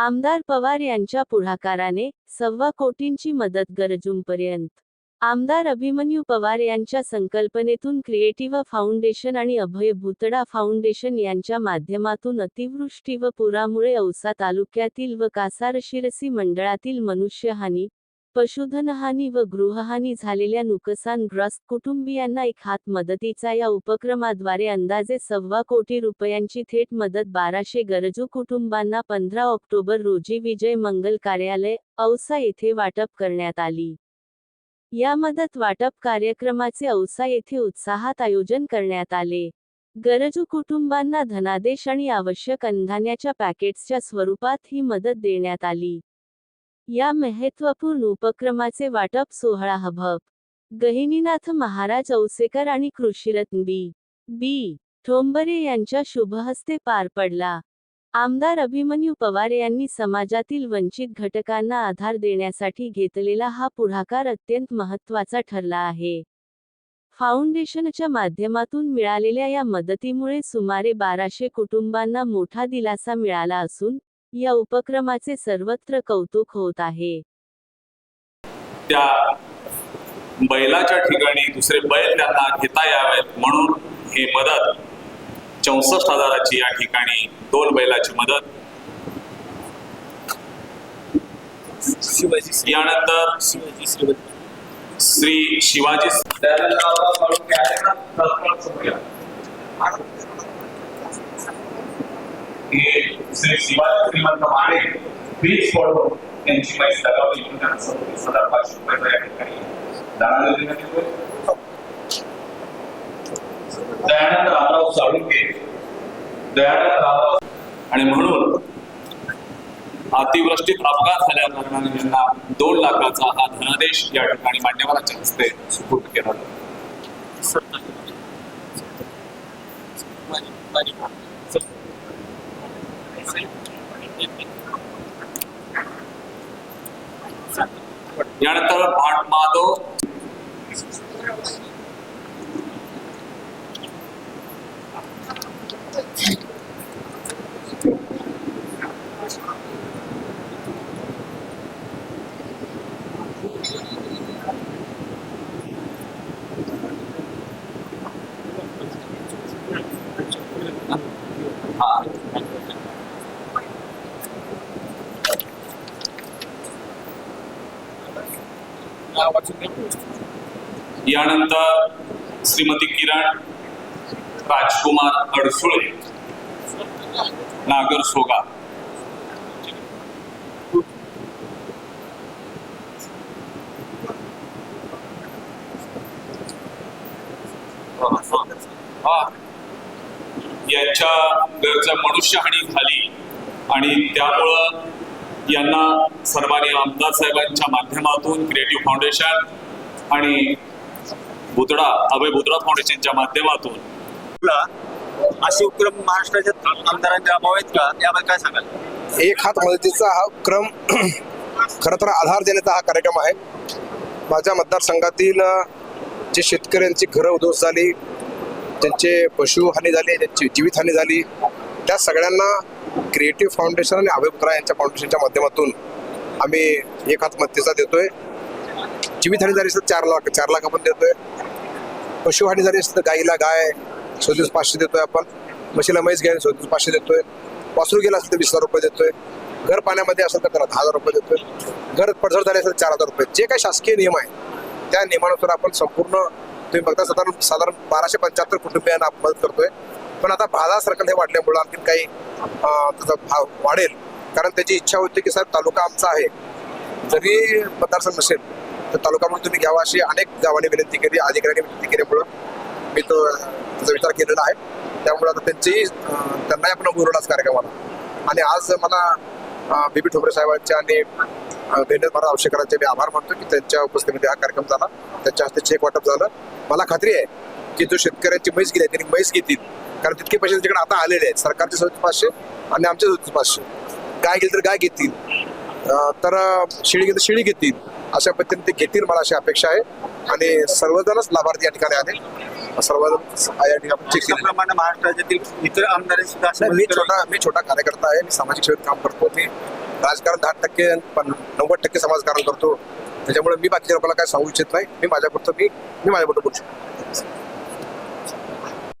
आमदार पवार यांच्या पुढाकाराने सव्वा कोटींची मदत गरजूंपर्यंत. आमदार अभिमन्यू पवार यांच्या संकल्पनेतून क्रिएटिव्ह फाउंडेशन आणि अभय भूतडा फाउंडेशन यांच्या माध्यमातून अतिवृष्टी व पुरामुळे औसा तालुक्यातील व कासार शिरसी मंडळातील मनुष्यहानी पशुधनहानी व गृहहानी झालेल्या नुकसानग्रस्त कुटुंबियांना एक हात मदतीचा या उपक्रमाद्वारे अंदाजे सव्वा कोटी रुपयांची थेट मदत बाराशे गरजू कुटुंबांना पंधरा ऑक्टोबर रोजी विजय मंगल कार्यालय औसा येथे वाटप करण्यात आली. या मदत वाटप कार्यक्रमाचे औसा येथे उत्साहात आयोजन करण्यात आले. गरजू कुटुंबांना धनादेश आणि आवश्यक अंधान्याच्या पॅकेट्सच्या स्वरूपात ही मदत देण्यात आली. या महत्त्वपूर्ण उपक्रमाचे वाटप सोहळा हभप गहिनीनाथ महाराज औसेकर आणि कृषीरत्न बी. बी. ठोंबरे यांच्या शुभहस्ते पार पडला. आमदार अभिमन्यू पवार यांनी समाजातील वंचित घटकांना आधार देण्यासाठी घेतलेला हा पुढाकार अत्यंत महत्त्वाचा ठरला आहे. फाउंडेशनच्या माध्यमातून मिळालेल्या या मदतीमुळे सुमारे बाराशे कुटुंबांना मोठा दिलासा मिळाला असून या उपक्रमाचे सर्वत्र कौतुक होत आहे. त्या बैलाच्या ठिकाणी दुसरे बैल त्यांना घेता यावेत म्हणून ही मदत चौसष्ट हजाराची या ठिकाणी दोन बैलाची मदत. शिवाजी यानंतर श्री शिवाजी हे श्री शिवाजी श्रीमंत माने पडून त्यांची पैसे लगावली म्हणून त्यांना सदतीस हजार पाचशे या ठिकाणी दयानंद रामराव साळुंके दयानंद रामराव आणि म्हणून अतिवृष्टीत अपघात झाल्या कारणाने यांना दोन लाखाचा हा धनादेश या ठिकाणी मान्यवरांच्या हस्ते सुपूर्द केला जातो. यानंतर भाट माधव. हा यानंतर श्रीमती किरण राजकुमार अडसुळे नागर सोगा हा. यांच्या घरच्या मनुष्यहानी झाली आणि त्यामुळं यांना सर्वांनी आमदार साहेबांच्या माध्यमातून क्रिएटिव्ह फाउंडेशन आणि भुतडा अभय भुतडा फाउंडेशनच्या माध्यमातून. ला असे उपक्रम महाराष्ट्राच्या आमदारांनी राबवावेत का? याबद्दल काय सांगाल? एक हात मदतीचा हा क्रम खरं तर आधार देण्याचा हा कार्यक्रम आहे. माझ्या मतदारसंघातील जे शेतकऱ्यांची घरं उद्ध्वस्त झाली त्यांचे पशुहानी झाली त्यांची जीवितहानी झाली त्या सगळ्यांना क्रिएटिव्ह फाउंडेशन आणि अभयपुत्रा यांच्या फाउंडेशनच्या माध्यमातून आम्ही एक आत्महत्येचा देतोय. जीवितहानी झाली असेल तर चार लाख चार लाख आपण देतोय. पशुहानी झाली असेल तर गाईला गाय सदतीस पाचशे देतोय आपण. म्हशीला म्हैस घ्यायला सदतीस पाचशे देतोय. वासरू गेला असेल तर वीस हजार रुपये देतोय. घर पाण्यामध्ये असेल तर त्याला दहा हजार रुपये देतोय. घर पडझड झाले असेल तर चार हजार रुपये. जे काही शासकीय नियम आहे त्या नियमानुसार आपण संपूर्ण तुम्ही बघता साधारण साधारण बाराशे पंच्याहत्तर कुटुंबियांना मदत करतोय. पण आता बाजार सर्कल हे वाढल्यामुळं आणखी काही त्याचा भाव वाढेल. कारण त्याची इच्छा होती की साहेब तालुका आमचा आहे. जरी मतदारसंघ नसेल तर तालुका म्हणून तुम्ही घ्यावा अशी अनेक गावांनी विनंती केली अधिकाऱ्यांनी विनंती केल्यामुळं मी तो त्याचा विचार केलेला आहे. त्यामुळे आता त्यांची त्यांनाही आपण बोलवलाच कार्यक्रमाला आणि. आज मला बीबी ठोबरे साहेबांच्या आणि भेंडर महाराज आवश्यकरांचे मी आभार मानतो की त्यांच्या उपस्थितीमध्ये हा कार्यक्रम झाला. त्यांच्या हस्ते चेक वाटप झालं. मला खात्री आहे की जो शेतकऱ्यांची म्हैस गेली त्यांनी म्हैस घेतील. कारण तितके पैसे त्यांच्याकडे आता आलेले आहेत. सरकारचे सदतीस पाचशे आणि आमचे सदतीस पाचशे. गाय गेली तर गाय घेतील? तर शिळी गेली तर शिळी घेतील. अशा पद्धतीने ते घेतील मला अशी अपेक्षा आहे. आणि सर्वजणच लाभार्थी या ठिकाणी आले सर्वजण या ठिकाणी महाराष्ट्रातील इतर सुद्धा नाही, मी. छोटा मी छोटा कार्यकर्ता आहे. मी सामाजिक सेवेत काम करतो. मी राजकारण दहा टक्के नव्वद टक्के समाजकारण करतो. त्याच्यामुळे मी बाकीच्या लोकांना काय सांगू इच्छित नाही. मी माझ्यापुरतं मी मी माझ्यापुरतं बोलू शकतो.